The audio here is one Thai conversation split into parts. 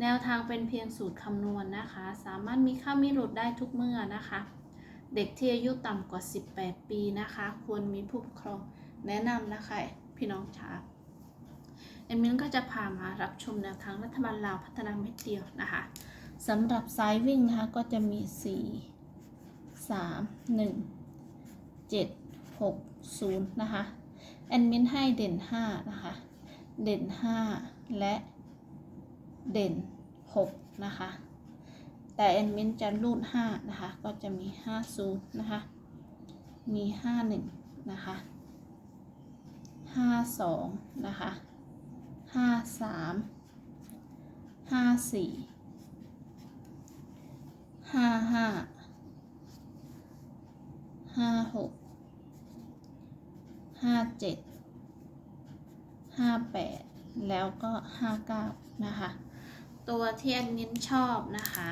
แนวทางเป็นเพียงสูตรคำนวณนะคะ สามารถมีค่ามีหลุดได้ทุกเมื่อนะคะ เด็กที่อายุต่ำกว่า 18 ปีนะคะ ควรมีผู้ปกครองแนะนำนะคะ พี่น้องชาเอ็มมินก็จะพามารับชมแนวทางรัฐบาลลาวพัฒนาเม็ดเดียวนะคะสำหรับสายวิ่งนะคะก็จะมี 4 3 1 7 6 0 นะคะแอดมินให้เด่น 5 นะคะ เด่น 5 และ เด่น 6 นะคะ แต่แอดมินจะรูด 5 นะคะ ก็จะมี 50 นะคะ มี 51 นะคะ 52 นะคะ 53 54 55 56 57 58 แล้วก็ 59 นะคะ ตัวที่แอดมินชอบนะคะ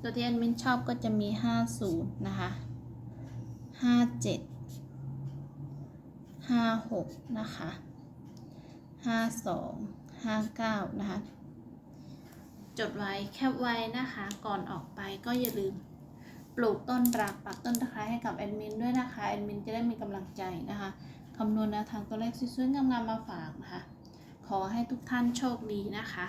ตัวที่แอดมินชอบก็จะมี 50 นะคะ 57 56 นะคะ 52 59 นะคะ จดไว้แคปไว้นะคะ ก่อนออกไปก็อย่าลืมปลูกต้นรักปักต้นตะไคร้ให้กับแอดมินด้วยนะคะ แอดมินจะได้มีกำลังใจนะคะคำนวณแนวทางตัวเลขสวยๆงามๆมาฝากนะคะ ขอให้ทุกท่านโชคดีนะคะ